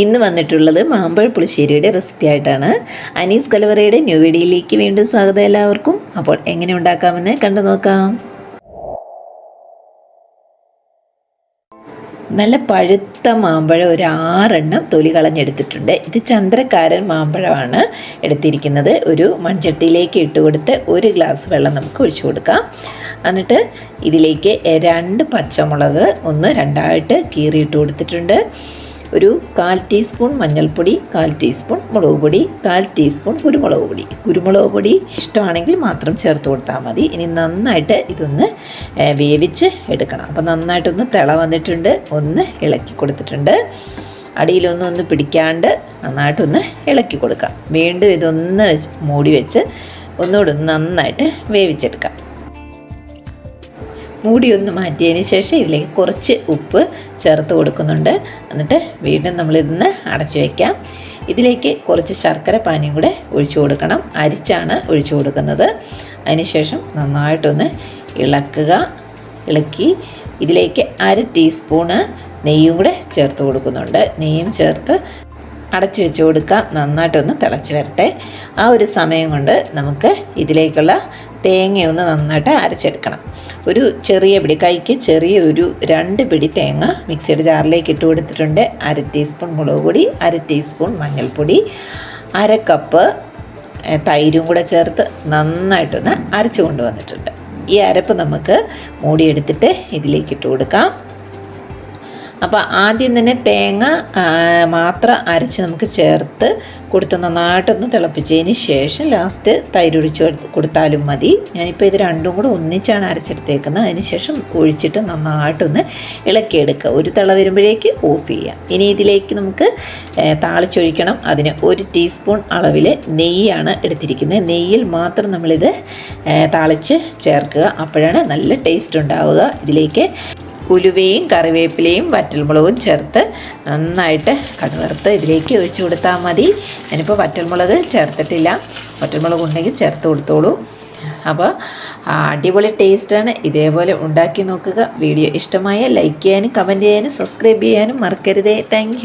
ഇന്ന് വന്നിട്ടുള്ളത് മാമ്പഴ പുളിശ്ശേരിയുടെ റെസിപ്പി ആയിട്ടാണ്. അനീസ് കലവറയുടെ ന്യൂ വീഡിയോയിലേക്ക് വീണ്ടും സ്വാഗതം എല്ലാവർക്കും. അപ്പോൾ എങ്ങനെ ഉണ്ടാക്കാമെന്ന് കണ്ടു നോക്കാം. നല്ല പഴുത്ത മാമ്പഴം ഒരു ആറെണ്ണം തൊലി കളഞ്ഞെടുത്തിട്ടുണ്ട്. ഇത് ചന്ദ്രക്കാരൻ മാമ്പഴമാണ് എടുത്തിരിക്കുന്നത്. ഒരു മൺചട്ടിയിലേക്ക് ഇട്ട് കൊടുത്ത് ഒരു ഗ്ലാസ് വെള്ളം നമുക്ക് ഒഴിച്ചു കൊടുക്കാം. എന്നിട്ട് ഇതിലേക്ക് രണ്ട് പച്ചമുളക് ഒന്ന് രണ്ടായിട്ട് കീറിയിട്ട് കൊടുത്തിട്ടുണ്ട്. ഒരു കാൽ ടീസ്പൂൺ മഞ്ഞൾപ്പൊടി കാൽ ടീസ്പൂൺ മുളക് പൊടി കാൽ ടീസ്പൂൺ കുരുമുളക് പൊടി. കുരുമുളക് പൊടി ഇഷ്ടമാണെങ്കിൽ മാത്രം ചേർത്ത് കൊടുത്താൽ മതി. ഇനി നന്നായിട്ട് ഇതൊന്ന് വേവിച്ച് എടുക്കണം. അപ്പോൾ നന്നായിട്ടൊന്ന് തിള വന്നിട്ടുണ്ട്. ഒന്ന് ഇളക്കി കൊടുത്തിട്ടുണ്ട്. അടിയിലൊന്നും ഒന്ന് പിടിക്കാണ്ട് നന്നായിട്ടൊന്ന് ഇളക്കി കൊടുക്കാം. വീണ്ടും ഇതൊന്ന് മൂടി വെച്ച് ഒന്നുകൂടെ ഒന്ന് നന്നായിട്ട് വേവിച്ചെടുക്കാം. മൂടി ഒന്ന് മാറ്റിയതിന് ശേഷം ഇതിലേക്ക് കുറച്ച് ഉപ്പ് ചേർത്ത് കൊടുക്കുന്നുണ്ട്. എന്നിട്ട് വീണ്ടും നമ്മളിതൊന്ന് അടച്ചു വയ്ക്കാം ഇതിലേക്ക് കുറച്ച് ശർക്കര പാനിയും കൂടെ ഒഴിച്ചു കൊടുക്കണം. അരിച്ചാണ് ഒഴിച്ചു കൊടുക്കുന്നത്. അതിനുശേഷം നന്നായിട്ടൊന്ന് ഇളക്കുക. ഇളക്കി ഇതിലേക്ക് അര ടീസ്പൂണ് നെയ്യും കൂടെ ചേർത്ത് കൊടുക്കുന്നുണ്ട്. നെയ്യും ചേർത്ത് അടച്ചു വെച്ച് കൊടുക്കുക നന്നായിട്ടൊന്ന് തിളച്ച് വരട്ടെ. ആ ഒരു സമയം കൊണ്ട് നമുക്ക് ഇതിലേക്കുള്ള തേങ്ങയൊന്ന് നന്നായിട്ട് അരച്ചെടുക്കണം. ഒരു ചെറിയ പിടി കൈക്ക് ചെറിയ ഒരു രണ്ട് പിടി തേങ്ങ മിക്സിയുടെ ജാറിലേക്ക് ഇട്ട് കൊടുത്തിട്ടുണ്ട്. അര ടീസ്പൂൺ മുളക് പൊടി അര ടീസ്പൂൺ മഞ്ഞൾപ്പൊടി അര കപ്പ് തൈരും കൂടെ ചേർത്ത് നന്നായിട്ടൊന്ന് അരച്ചു കൊണ്ടുവന്നിട്ടുണ്ട്. ഈ അരപ്പ് നമുക്ക് മൂടിയെടുത്തിട്ട് ഇതിലേക്ക് ഇട്ട് കൊടുക്കാം. അപ്പോൾ ആദ്യം തന്നെ തേങ്ങ മാത്രം അരച്ച് നമുക്ക് ചേർത്ത് കൊടുത്ത് നന്നായിട്ടൊന്ന് തിളപ്പിച്ചതിന് ശേഷം ലാസ്റ്റ് തൈര് ഒഴിച്ച് കൊടുത്താലും മതി. ഞാനിപ്പോൾ ഇത് രണ്ടും കൂടെ ഒന്നിച്ചാണ് അരച്ചെടുത്തേക്കുന്നത്. അതിന് ശേഷം ഒഴിച്ചിട്ട് നന്നായിട്ടൊന്ന് ഇളക്കിയെടുക്കുക. ഒരു തിള വരുമ്പോഴേക്ക് ഓഫ് ചെയ്യാം. ഇനി ഇതിലേക്ക് നമുക്ക് താളിച്ചൊഴിക്കണം. അതിന് ഒരു ടീസ്പൂൺ അളവിൽ നെയ്യാണ് എടുത്തിരിക്കുന്നത്. നെയ്യിൽ മാത്രം നമ്മളിത് താളിച്ച് ചേർക്കുക. അപ്പോഴാണ് നല്ല ടേസ്റ്റ് ഉണ്ടാവുക. ഇതിലേക്ക് ഉലുവയും കറിവേപ്പിലയും വറ്റൽമുളകും ചേർത്ത് നന്നായിട്ട് കടുവറുത്ത് ഇതിലേക്ക് ഒഴിച്ചു കൊടുത്താൽ മതി. ഞാനിപ്പോൾ വറ്റൽമുളക് ചേർത്തിട്ടില്ല. വറ്റൽമുളക് ഉണ്ടെങ്കിൽ ചേർത്ത് കൊടുത്തോളൂ. അപ്പോൾ അടിപൊളി ടേസ്റ്റാണ് ഇതേപോലെ ഉണ്ടാക്കി നോക്കുക. വീഡിയോ ഇഷ്ടമായ ലൈക്ക് ചെയ്യാനും കമന്റ് ചെയ്യാനും സബ്സ്ക്രൈബ് ചെയ്യാനും മറക്കരുതേ. താങ്ക്